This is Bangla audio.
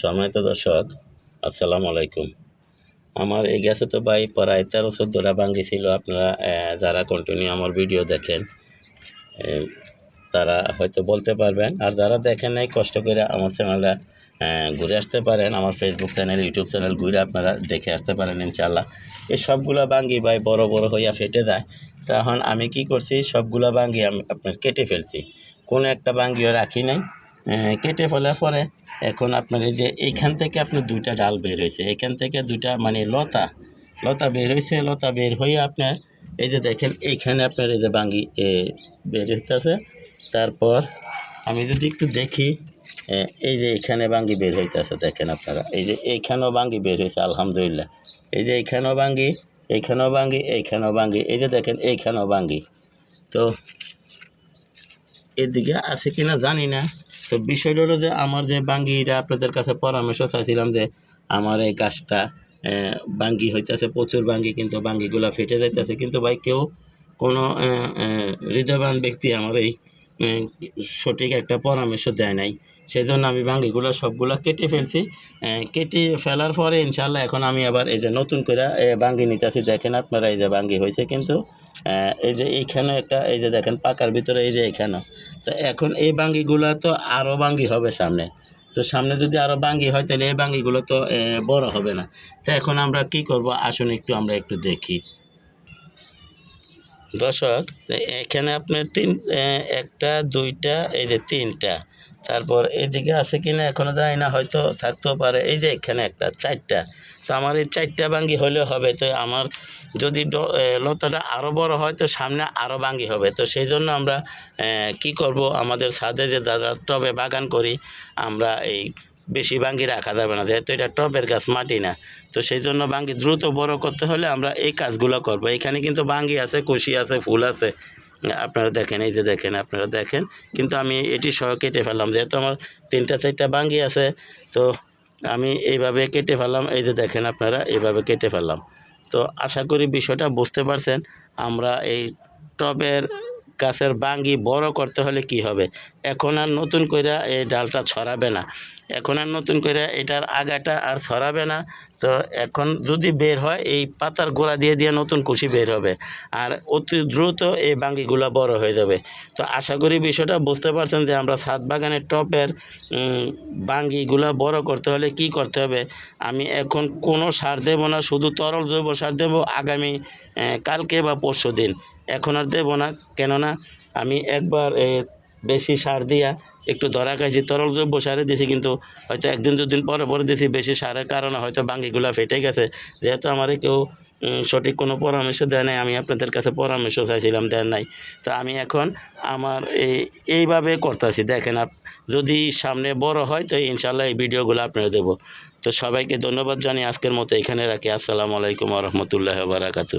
সম্মানিত দর্শক, আসসালামু আলাইকুম। আমার এই গ্যাসে তো ভাই প্রায় তেরো চোদ্দোটা বাঙ্গি ছিল, আপনারা যারা কন্টিনিউ আমার ভিডিও দেখেন তারা হয়তো বলতে পারবেন। আর যারা দেখেন নাই, কষ্ট করে আমার চ্যানেলটা ঘুরে আসতে পারেন। আমার ফেসবুক চ্যানেল ইউটিউব চ্যানেল ঘুরে আপনারা দেখে আসতে পারেন ইনশাল্লাহ এই সবগুলা বাঙ্গি ভাই বড় বড় হইয়া ফেটে যায়। তখন আমি কি করছি? সবগুলা বাঙ্গি আমি আপনার কেটে ফেলছি। কোনো একটা বাঙ্গিও রাখি নাই। কেটে ফেলার পরে এখন আপনার এই যে এইখান থেকে আপনার দুইটা ডাল বের হয়েছে। এখান থেকে দুইটা মানে লতা লতা বের হয়েছে, লতা বের হয়ে আপনার এই যে দেখেন, এইখানে আপনার এই যে বাঙ্গি বের হইতেছে। তারপর আমি যদি একটু দেখি এই যে এইখানে বাঙ্গি বের হইতেছে, দেখেন আপনারা। এই যে এইখানেও বাঙ্গি বের হয়েছে, আলহামদুলিল্লাহ। এই যে এইখানেও বাঙ্গি এইখানেও বাঙ্গি এইখানেও বাঙ্গি, এই যে দেখেন, এইখানেও বাঙ্গি। তো এদিকে আছে কিনা জানি না। তো বিষয়টা হলো যে আমার যে বাঙ্গিটা আপনাদের কাছে পরামর্শ চাইছিলাম যে আমার এই গাছটা বাঙ্গি হইতেছে, প্রচুর বাঙ্গি কিন্তু বাঙ্গিগুলো ফেটে যাইতেছে। কিন্তু ভাই কেউ কোনো হৃদয়বান ব্যক্তি আমার এই সঠিক একটা পরামর্শ দেয় নাই। সেই জন্য আমি বাঙ্গিগুলো সবগুলো কেটে ফেলছি। কেটে ফেলার পরে ইনশাল্লাহ এখন আমি আবার এই যে নতুন করে বাঙ্গি নিতেছি। দেখেন আপনারা এই যে বাঙ্গি হয়েছে কিন্তু এই যে এইখানে একটা, এই যে দেখেন পাকার ভিতরে এই যে এইখানেও তো এখন এই বাঙ্গিগুলো তো আরও বাঙ্গি হবে সামনে। তো সামনে যদি আরও বাঙ্গি হয়, তাহলে এই বাঙ্গিগুলো তো বড় হবে না। তো এখন আমরা কি করব? আসুন একটু আমরা একটু দেখি। দর্শক তো এখানে আপনার তিন একটা, দুইটা, এই যে তিনটা। তারপর এদিকে আছে কিনা এখনও জানি না, হয়তো থাকতেও পারে। এই যে এখানে একটা, চারটা। তো আমার এই চারটা বাঙ্গি হলে হবে। তো আমার যদি লতাটা আরও বড় হয়, তো সামনে আরও বাঙ্গি হবে। তো সেই জন্য আমরা কি করব? আমাদের ছাদে যে যারা টবে বাগান করি, আমরা এই বেশি বাঙ্গি রাখা যাবে না, যেহেতু এটা টবের গাছ, মাটি না। তো সেই জন্য বাঙ্গি দ্রুত বড় করতে হলে আমরা এই কাজগুলো করব। এখানে কিন্তু বাঙ্গি আছে, কুশি আছে, ফুল আছে। আপনারা দেখেন, এই যে দেখেন, আপনারা দেখেন। কিন্তু আমি এটি সহ কেটে ফেললাম, যেহেতু আমার তিনটা, চারটা বাঙ্গি আছে, তো আমি এইভাবে কেটে ফেললাম। এই যে দেখেন আপনারা, এইভাবে কেটে ফেললাম। তো আশা করি বিষয়টা বুঝতে পারছেন, আমরা এই টবের গাছের বাঙ্গি বড় করতে হলে কি হবে? এখন আর নতুন করে এই ডালটা ছড়াবে না। এখন আর নতুন করে এটার আগাটা আর ছড়াবে না। তো এখন যদি বের হয়, এই পাতার গোড়া দিয়ে দিয়ে নতুন কুশি বের হবে। আর অতি দ্রুত এই বাঙ্গিগুলো বড় হয়ে যাবে। তো আশা করি বিষয়টা বুঝতে পারছেন যে আমরা ছাদ বাগানের টপের বাঙ্গিগুলো বড় করতে হলে কি করতে হবে? আমি এখন কোনো সার দেবো না, শুধু তরল জৈব সার দেবো আগামী কালকে বা পরশু দিন এখন আর দেবো না, কেননা আমি একবার বেশি সার দিয়া একটু ধরা খাইছি, তরল জৈব সারে দিছি কিন্তু হয়তো একদিন দুদিন পরে পরে দিছি, বেশি সারের কারণে হয়তো বাঙ্গিগুলো ফেটে গেছে। যেহেতু আমার কেউ সঠিক কোনো পরামর্শ দেয় নাই, আমি আপনাদের কাছে পরামর্শ চাইছিলাম, দেন নাই। তো আমি এখন আমার এই, এইভাবে করতেছি। দেখেন আপ, যদি সামনে বড় হয়, তো ইনশাল্লাহ এই ভিডিওগুলো আপনারা দেবো। তো সবাইকে ধন্যবাদ জানিয়ে আজকের মতো এখানে রাখি। আসসালামু আলাইকুম রহমতুল্লাহ বারাকাতু